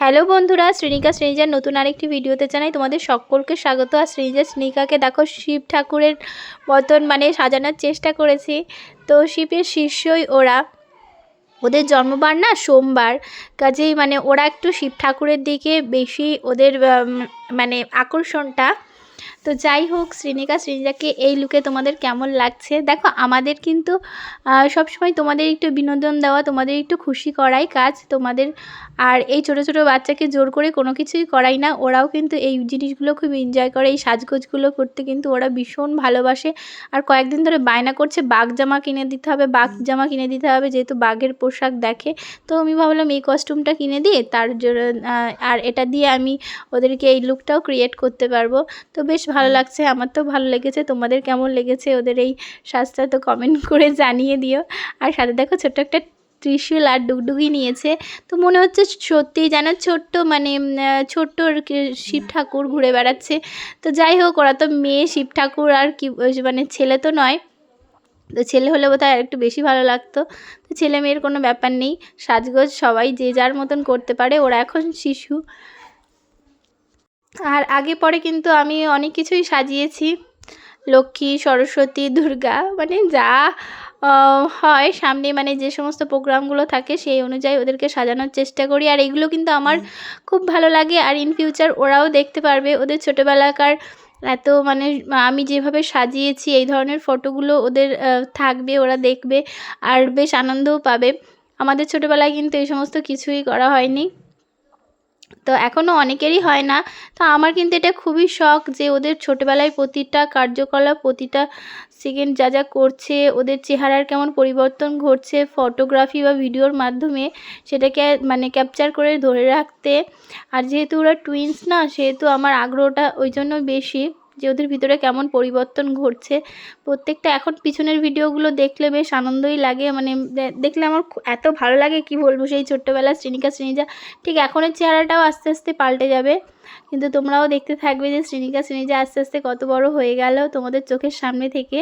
Hello বন্ধুরা, শ্রীনিকা শ্রেণীজার নতুন আরেকটি ভিডিওতে জানাই তোমাদের সকলকে স্বাগত। আর শ্রেণীজা শ্রেণিকাকে দেখো শিব ঠাকুরের মতন মানে সাজানোর চেষ্টা করেছি। তো শিবের শীর্ষই ওরা। ওদের জন্মবার না সোমবার, কাজেই মানে ওরা একটু শিব ঠাকুরের দিকে বেশি ওদের মানে আকর্ষণটা তো যাই হোক শ্রীনিকা শ্রীনিকাকে এই লুকে তোমাদের কেমন লাগছে? দেখো আমাদের কিন্তু সবসময় তোমাদের একটু বিনোদন দেওয়া তোমাদের একটু খুশি করাই কাজ। তোমাদের আর এই ছোট ছোট বাচ্চাকে জোর করে কোনো কিছুই করাই না। ওরাও কিন্তু এই জিনিসগুলো খুব এনজয় করে এই সাজগোজগুলো করতে কিন্তু ওরা ভীষণ ভালোবাসে। আর কয়েকদিন ধরে বায়না করছে বাঘ জামা কিনে দিতে হবে বাঘ জামা কিনে দিতে হবে যেহেতু বাঘের পোশাক দেখে। তো আমি ভাবলাম এই কস্টিউমটা কিনে দিয়ে তার জন্য আর এটা দিয়ে আমি ওদেরকে এই লুকটাও ক্রিয়েট করতে পারব। তো বেশ ভালো লাগছে, আমার তো ভালো লেগেছে। তোমাদের কেমন লেগেছে ওদের এই সাজটা তো কমেন্ট করে জানিয়ে দিও। আর সাথে দেখো ছোট্ট একটা ত্রিশূল আর ডুগডুগি নিয়েছে। তো মনে হচ্ছে সত্যি যেন ছোট্ট মানে ছোট্ট কি শিব ঠাকুর ঘুরে বেড়াচ্ছে। তো যাই হোক, ওরা তো মেয়ে, শিব ঠাকুর আর কি মানে ছেলে তো নয়। তো ছেলে হলে বোধহয় আর একটু বেশি ভালো লাগতো। তো ছেলে মেয়ের কোনো ব্যাপার নেই। সাজগোজ সবাই যে যার মতন করতে পারে, ওরা এখন শিশু। আর আগে পরে কিন্তু আমি অনেক কিছুই সাজিয়েছি। লক্ষ্মী সরস্বতী দুর্গা মানে যা হয় সামনে মানে যে সমস্ত প্রোগ্রামগুলো থাকে সেই অনুযায়ী ওদেরকে সাজানোর চেষ্টা করি। আর এগুলো কিন্তু আমার খুব ভালো লাগে। আর ইন ফিউচার ওরাও দেখতে পারবে ওদের ছোটোবেলাকার এত মানে আমি যেভাবে সাজিয়েছি এই ধরনের ফটোগুলো ওদের থাকবে ওরা দেখবে। আর বেশ আনন্দও পাবে। আমাদের ছোটোবেলায় কিন্তু এই সমস্ত কিছুই করা হয়নি। তো এখনও অনেকেরই হয় না। তো আমার কিন্তু এটা খুবই শখ যে ওদের ছোটোবেলায় প্রতিটা কার্যকলাপ, প্রতিটা সেকেন্ড যা যা করছে, ওদের চেহারার কেমন পরিবর্তন ঘটছে ফটোগ্রাফি বা ভিডিওর মাধ্যমে সেটাকে মানে ক্যাপচার করে ধরে রাখতে। আর যেহেতু ওরা টুইন্স না, সেহেতু আমার আগ্রহটা ওই জন্য বেশি। যে ওদের ভিতরে কেমন পরিবর্তন ঘটছে। প্রত্যেকটা এখন পিছনের ভিডিওগুলো দেখলে বেশ আনন্দই লাগে। মানে দেখলে আমার এত ভালো লাগে কি বলব সেই ছোট্টবেলার শ্রেণিকা শ্রেণীজা ঠিক এখনের চেহারাটাও আস্তে আস্তে পাল্টে যাবে। কিন্তু তোমরাও দেখতে থাকবে যে শ্রেণিকা শ্রেণীজা আস্তে আস্তে কত বড় হয়ে গেল তোমাদের চোখের সামনে থেকে।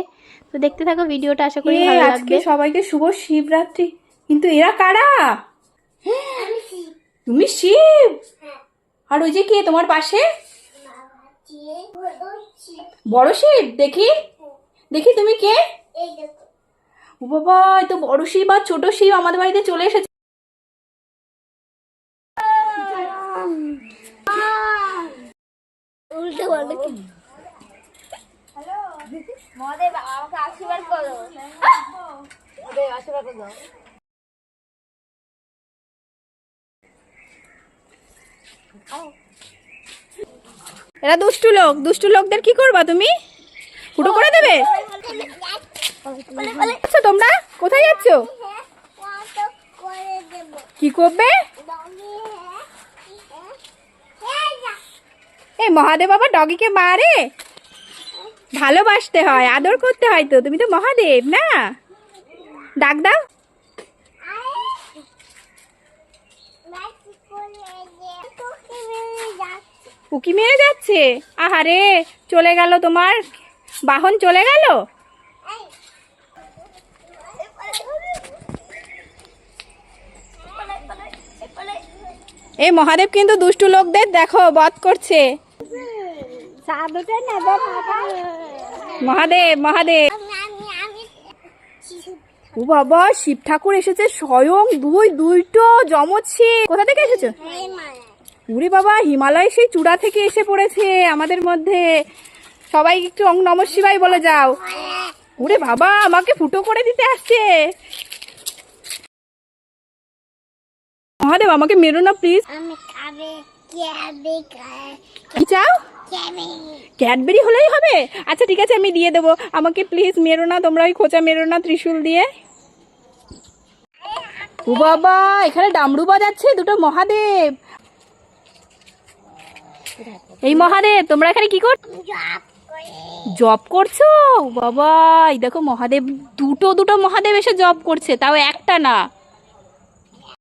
তো দেখতে থাকো ভিডিওটা আশা করি ভালো আজকে লাগবে। সবাইকে শুভ শিবরাত্রি। কিন্তু এরা কারা? তুমি শিব? আর ওই যে কে তোমার পাশে? বড় শিব দেখি। দেখি তুমি কে? ও বাবা এই তো বড় শিব আর ছোট শিব আমাদের বাড়িতে চলে এসেছে। এরা দুষ্টু লোক। দুষ্টু লোকদের কি করবা তুমি? ফুটো করে দেবে? আচ্ছা তোমরা কোথায় যাচ্ছ? কি করবে? এই মহাদেব বাবা ডগিকে মারে? ভালোবাসতে হয়, আদর করতে হয় তো। তুমি তো মহাদেব, না? ডাক দাও। উকি মেরে যাচ্ছে। আহারে, চলে গেল তোমার? বাহন চলে গেল? এই মহাদেব কিন্তু দুষ্টু লোকদের দেখো, বধ করছে। মহাদেব মহাদেব। ও বাবা শিব ঠাকুর এসেছে স্বয়ং দুই, দুইটো জমজ কোথা থেকে এসেছ? উরে বাবা হিমালয় সেই চূড়া থেকে এসে পড়েছে আমাদের মধ্যে। সবাই একটু অং নম শিবাই বলে যাও। উরে বাবা আমাকে ফুটো করে দিতে আসছে। মহাদেব আমাকে মেরো না প্লিজ চাও? ক্যাডবেরি হলেই হবে? আচ্ছা ঠিক আছে আমি দিয়ে দেবো। আমাকে প্লিজ মেরো না তোমরা ওই খোঁচা মেরো না ত্রিশূল দিয়ে। ও বাবা এখানে ডামরু বাজাচ্ছে দুটো মহাদেব। এই মহাদেব, তোমরা এখানে কি কর জব করছ? বাবা দেখো মহাদেব, দুটো দুটো মহাদেব এসে জব করছে, তাও একটা না।